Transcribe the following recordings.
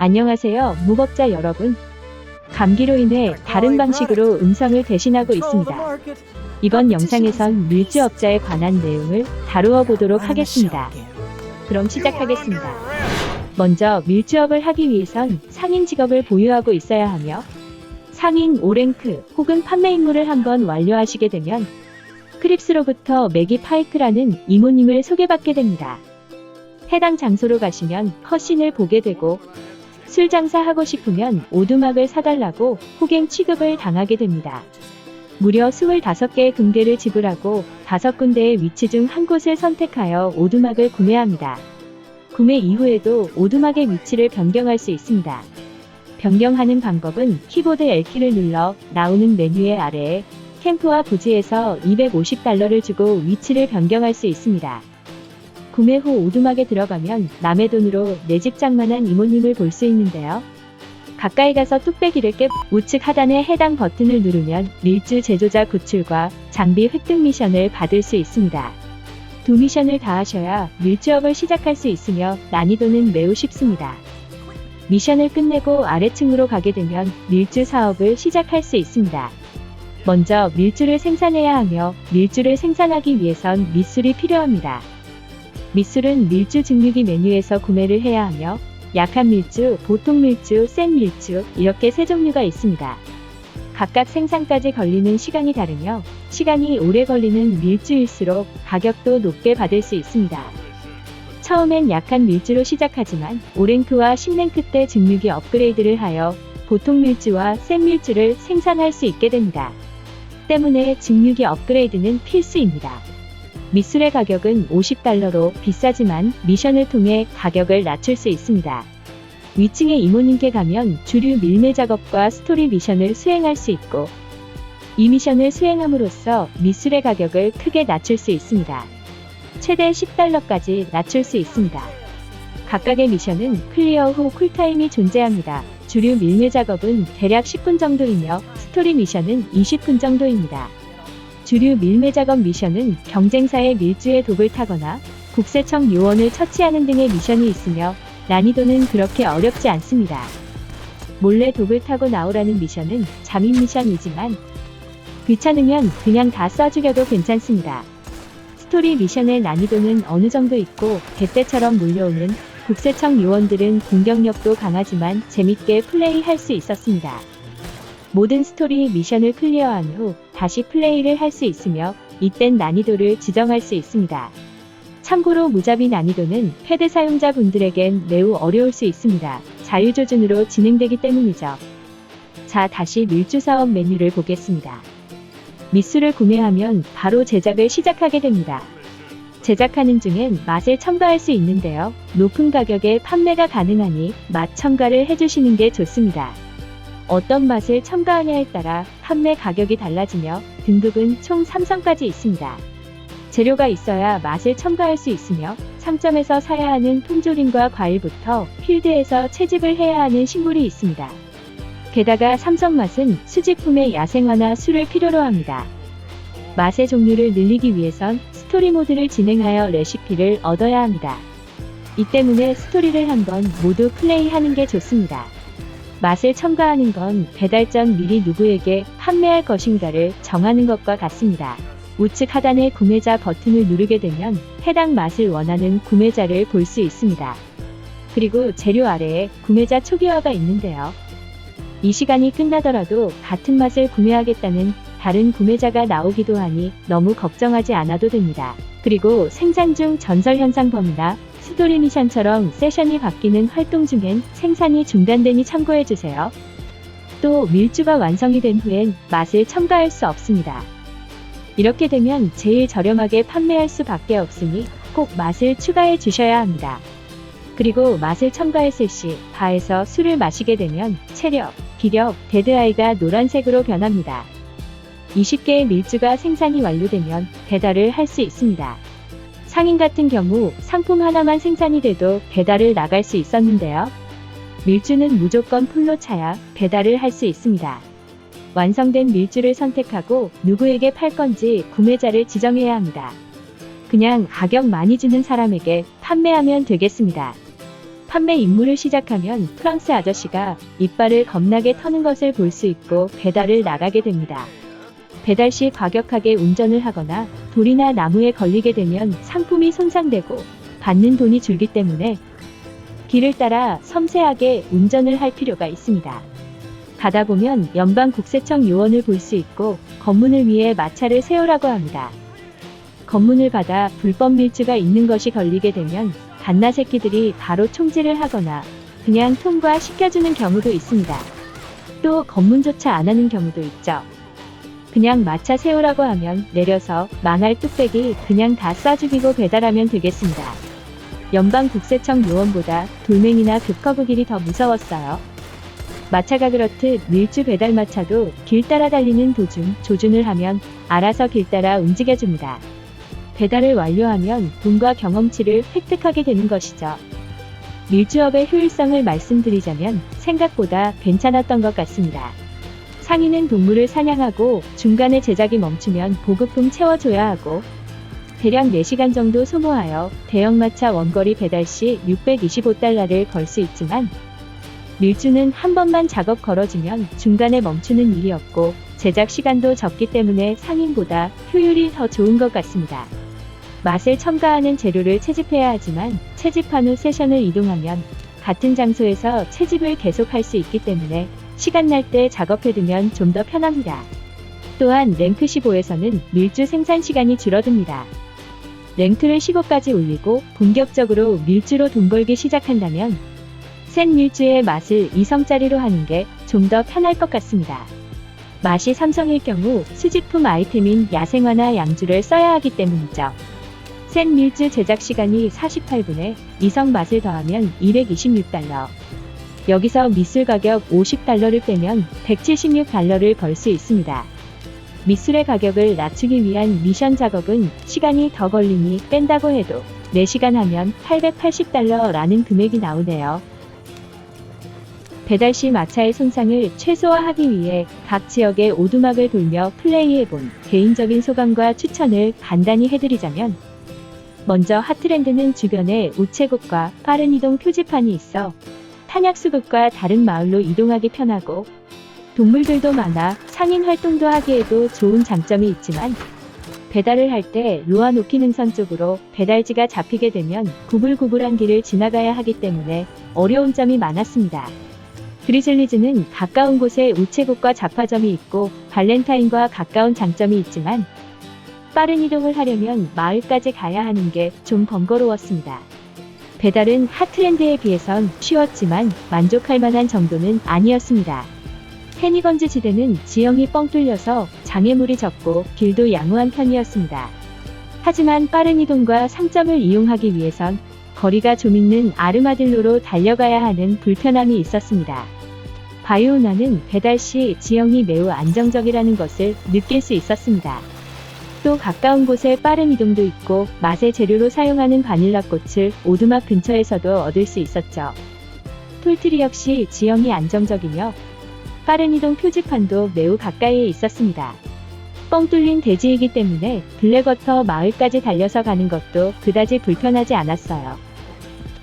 안녕하세요, 무법자 여러분. 감기로 인해 다른 방식으로 음성을 대신하고 있습니다. 이번 영상에선 밀주업자에 관한 내용을 다루어 보도록 하겠습니다. 그럼 시작하겠습니다. 먼저 밀주업을 하기 위해선 상인 직업을 보유하고 있어야 하며 상인 5랭크 혹은 판매 임무를 한번 완료하시게 되면 크립스로부터 매기 파이크라는 이모님을 소개받게 됩니다. 해당 장소로 가시면 컷신을 보게 되고 술 장사하고 싶으면 오두막을 사달라고 호갱 취급을 당하게 됩니다. 무려 25개의 금괴를 지불하고 5군데의 위치 중 한 곳을 선택하여 오두막을 구매합니다. 구매 이후에도 오두막의 위치를 변경할 수 있습니다. 변경하는 방법은 키보드 L키를 눌러 나오는 메뉴의 아래에 캠프와 부지에서 250달러를 주고 위치를 변경할 수 있습니다. 구매 후 오두막에 들어가면 남의 돈으로 내 집 장만한 이모님을 볼 수 있는데요. 가까이 가서 뚝배기를 깨 우측 하단의 해당 버튼을 누르면 밀주 제조자 구출과 장비 획득 미션을 받을 수 있습니다. 두 미션을 다 하셔야 밀주업을 시작할 수 있으며 난이도는 매우 쉽습니다. 미션을 끝내고 아래층으로 가게 되면 밀주 사업을 시작할 수 있습니다. 먼저 밀주를 생산해야 하며 밀주를 생산하기 위해선 밑술이 필요합니다. 밑술은 밀주 증류기 메뉴에서 구매를 해야 하며 약한 밀주, 보통 밀주, 센 밀주 이렇게 세 종류가 있습니다. 각각 생산까지 걸리는 시간이 다르며 시간이 오래 걸리는 밀주일수록 가격도 높게 받을 수 있습니다. 처음엔 약한 밀주로 시작하지만 5랭크와 10랭크 때 증류기 업그레이드를 하여 보통 밀주와 센 밀주를 생산할 수 있게 됩니다. 때문에 증류기 업그레이드는 필수입니다. 미술의 가격은 50달러로 비싸지만 미션을 통해 가격을 낮출 수 있습니다. 위층의 이모님께 가면 주류 밀매 작업과 스토리 미션을 수행할 수 있고 이 미션을 수행함으로써 미술의 가격을 크게 낮출 수 있습니다. 최대 10달러까지 낮출 수 있습니다. 각각의 미션은 클리어 후 쿨타임이 존재합니다. 주류 밀매 작업은 대략 10분 정도이며 스토리 미션은 20분 정도입니다. 주류 밀매 작업 미션은 경쟁사의 밀주에 독을 타거나 국세청 요원을 처치하는 등의 미션이 있으며 난이도는 그렇게 어렵지 않습니다. 몰래 독을 타고 나오라는 미션은 잠입 미션이지만 귀찮으면 그냥 다 쏴죽여도 괜찮습니다. 스토리 미션의 난이도는 어느 정도 있고 개떼처럼 몰려오는 국세청 요원들은 공격력도 강하지만 재밌게 플레이할 수 있었습니다. 모든 스토리 미션을 클리어한 후 다시 플레이를 할 수 있으며 이땐 난이도를 지정할 수 있습니다. 참고로 무자비 난이도는 패드 사용자분들에겐 매우 어려울 수 있습니다. 자유조준으로 진행되기 때문이죠. 자, 다시 밀주 사업 메뉴를 보겠습니다. 미술을 구매하면 바로 제작을 시작하게 됩니다. 제작하는 중엔 맛을 첨가할 수 있는데요. 높은 가격에 판매가 가능하니 맛 첨가를 해주시는 게 좋습니다. 어떤 맛을 첨가하냐에 따라 판매 가격이 달라지며 등급은 총 3성까지 있습니다. 재료가 있어야 맛을 첨가할 수 있으며 상점에서 사야 하는 통조림과 과일부터 필드에서 채집을 해야 하는 식물이 있습니다. 게다가 삼성 맛은 수집품의 야생화나 술을 필요로 합니다. 맛의 종류를 늘리기 위해선 스토리 모드를 진행하여 레시피를 얻어야 합니다. 이 때문에 스토리를 한번 모두 플레이하는 게 좋습니다. 맛을 첨가하는 건 배달 전 미리 누구에게 판매할 것인가를 정하는 것과 같습니다. 우측 하단의 구매자 버튼을 누르게 되면 해당 맛을 원하는 구매자를 볼 수 있습니다. 그리고 재료 아래에 구매자 초기화가 있는데요. 이 시간이 끝나더라도 같은 맛을 구매하겠다는 다른 구매자가 나오기도 하니 너무 걱정하지 않아도 됩니다. 그리고 생산 중 전설 현상 범위나 스토리 미션처럼 세션이 바뀌는 활동 중엔 생산이 중단되니 참고해주세요. 또 밀주가 완성이 된 후엔 맛을 첨가할 수 없습니다. 이렇게 되면 제일 저렴하게 판매할 수밖에 없으니 꼭 맛을 추가해 주셔야 합니다. 그리고 맛을 첨가했을 시 바에서 술을 마시게 되면 체력, 기력, 데드아이가 노란색으로 변합니다. 20개의 밀주가 생산이 완료되면 배달을 할 수 있습니다. 상인 같은 경우 상품 하나만 생산이 돼도 배달을 나갈 수 있었는데요. 밀주는 무조건 풀로 차야 배달을 할 수 있습니다. 완성된 밀주를 선택하고 누구에게 팔 건지 구매자를 지정해야 합니다. 그냥 가격 많이 주는 사람에게 판매하면 되겠습니다. 판매 임무를 시작하면 프랑스 아저씨가 이빨을 겁나게 터는 것을 볼 수 있고 배달을 나가게 됩니다. 배달 시 과격하게 운전을 하거나 돌이나 나무에 걸리게 되면 상품이 손상되고 받는 돈이 줄기 때문에 길을 따라 섬세하게 운전을 할 필요가 있습니다. 가다 보면 연방국세청 요원을 볼 수 있고 검문을 위해 마차를 세우라고 합니다. 검문을 받아 불법 밀주가 있는 것이 걸리게 되면 갓나 새끼들이 바로 총질을 하거나 그냥 통과 시켜주는 경우도 있습니다. 또 검문조차 안 하는 경우도 있죠. 그냥 마차 세우라고 하면 내려서 망할 뚝배기 그냥 다 쏴죽이고 배달하면 되겠습니다. 연방국세청 요원보다 돌멩이나 급커브 길이 더 무서웠어요. 마차가 그렇듯 밀주 배달 마차도 길 따라 달리는 도중 조준을 하면 알아서 길 따라 움직여줍니다. 배달을 완료하면 돈과 경험치를 획득하게 되는 것이죠. 밀주업의 효율성을 말씀드리자면 생각보다 괜찮았던 것 같습니다. 상인은 동물을 사냥하고 중간에 제작이 멈추면 보급품 채워줘야 하고 대략 4시간 정도 소모하여 대형마차 원거리 배달 시 625달러를 벌 수 있지만 밀주는 한 번만 작업 걸어지면 중간에 멈추는 일이 없고 제작 시간도 적기 때문에 상인보다 효율이 더 좋은 것 같습니다. 맛을 첨가하는 재료를 채집해야 하지만 채집한 후 세션을 이동하면 같은 장소에서 채집을 계속할 수 있기 때문에 시간 날 때 작업해두면 좀 더 편합니다. 또한 랭크 15에서는 밀주 생산 시간이 줄어듭니다. 랭크를 15까지 올리고 본격적으로 밀주로 돈 벌기 시작한다면 센 밀주의 맛을 2성짜리로 하는 게 좀 더 편할 것 같습니다. 맛이 3성일 경우 수집품 아이템인 야생화나 양주를 써야 하기 때문이죠. 센 밀주 제작 시간이 48분에 이성 맛을 더하면 226달러. 여기서 미술 가격 50달러를 빼면 176달러를 벌 수 있습니다. 미술의 가격을 낮추기 위한 미션 작업은 시간이 더 걸리니 뺀다고 해도 4시간 하면 880달러라는 금액이 나오네요. 배달 시 마차의 손상을 최소화하기 위해 각 지역의 오두막을 돌며 플레이해본 개인적인 소감과 추천을 간단히 해드리자면 먼저 하트랜드는 주변에 우체국과 빠른 이동 표지판이 있어 탄약수국과 다른 마을로 이동하기 편하고 동물들도 많아 상인 활동도 하기에도 좋은 장점이 있지만 배달을 할때 루아노키 능선 쪽으로 배달지가 잡히게 되면 구불구불한 길을 지나가야 하기 때문에 어려운 점이 많았습니다. 그리즐리즈는 가까운 곳에 우체국과 잡화점이 있고 발렌타인과 가까운 장점이 있지만 빠른 이동을 하려면 마을까지 가야 하는 게 좀 번거로웠습니다. 배달은 하트랜드에 비해선 쉬웠지만 만족할 만한 정도는 아니었습니다. 페니건즈 지대는 지형이 뻥 뚫려서 장애물이 적고 길도 양호한 편이었습니다. 하지만 빠른 이동과 상점을 이용하기 위해선 거리가 좀 있는 아르마딜로로 달려가야 하는 불편함이 있었습니다. 바이오나는 배달 시 지형이 매우 안정적이라는 것을 느낄 수 있었습니다. 또 가까운 곳에 빠른 이동도 있고 맛의 재료로 사용하는 바닐라 꽃을 오두막 근처에서도 얻을 수 있었죠. 톨트리 역시 지형이 안정적이며 빠른 이동 표지판도 매우 가까이에 있었습니다. 뻥 뚫린 대지이기 때문에 블랙워터 마을까지 달려서 가는 것도 그다지 불편하지 않았어요.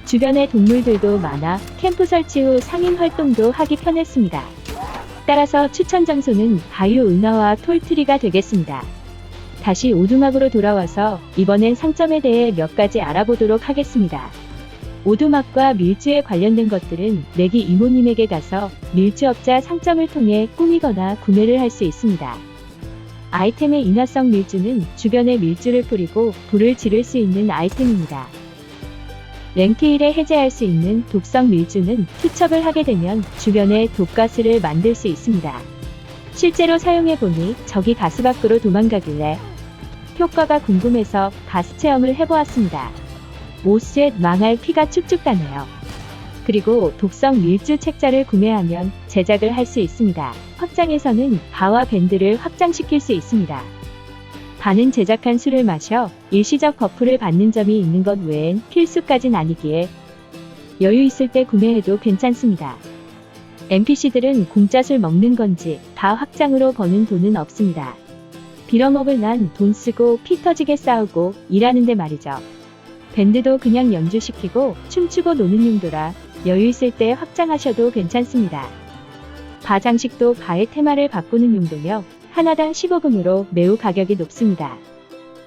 주변에 동물들도 많아 캠프 설치 후 상인 활동도 하기 편했습니다. 따라서 추천 장소는 바유 은하와 톨트리가 되겠습니다. 다시 오두막으로 돌아와서 이번엔 상점에 대해 몇 가지 알아보도록 하겠습니다. 오두막과 밀주에 관련된 것들은 내기 이모님에게 가서 밀주업자 상점을 통해 꾸미거나 구매를 할 수 있습니다. 아이템의 인화성 밀주는 주변에 밀주를 뿌리고 불을 지를 수 있는 아이템입니다. 랭크 1에 해제할 수 있는 독성 밀주는 투척을 하게 되면 주변에 독가스를 만들 수 있습니다. 실제로 사용해보니 적이 가스 밖으로 도망가길래 효과가 궁금해서 가스 체험을 해보았습니다. 오스젯 망할 피가 쭉쭉 나네요. 그리고 독성 밀주 책자를 구매하면 제작을 할 수 있습니다. 확장에서는 바와 밴드를 확장시킬 수 있습니다. 반은 제작한 술을 마셔 일시적 버프를 받는 점이 있는 것 외엔 필수까진 아니기에 여유 있을 때 구매해도 괜찮습니다. NPC들은 공짜 술 먹는 건지 다 확장으로 버는 돈은 없습니다. 빌어먹을 난 돈 쓰고 피 터지게 싸우고 일하는데 말이죠. 밴드도 그냥 연주시키고 춤추고 노는 용도라 여유 있을 때 확장하셔도 괜찮습니다. 바 장식도 바의 테마를 바꾸는 용도며 하나당 15금으로 매우 가격이 높습니다.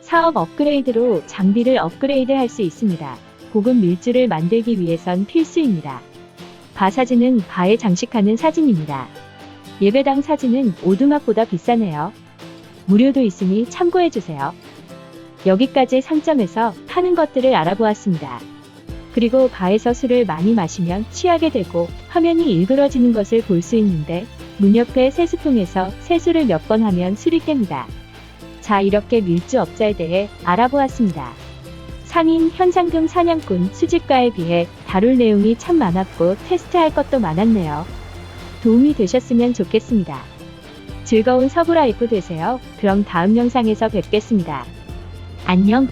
사업 업그레이드로 장비를 업그레이드 할 수 있습니다. 고급 밀주를 만들기 위해선 필수입니다. 바 사진은 바에 장식하는 사진입니다. 예배당 사진은 오두막보다 비싸네요. 무료도 있으니 참고해주세요. 여기까지 상점에서 파는 것들을 알아보았습니다. 그리고 바에서 술을 많이 마시면 취하게 되고 화면이 일그러지는 것을 볼 수 있는데 문 옆에 세수통에서 세수를 몇 번 하면 술이 깹니다. 자 이렇게 밀주업자에 대해 알아보았습니다. 상인 현상금 사냥꾼 수집가에 비해 다룰 내용이 참 많았고 테스트할 것도 많았네요. 도움이 되셨으면 좋겠습니다. 즐거운 서브라이프 되세요. 그럼 다음 영상에서 뵙겠습니다. 안녕.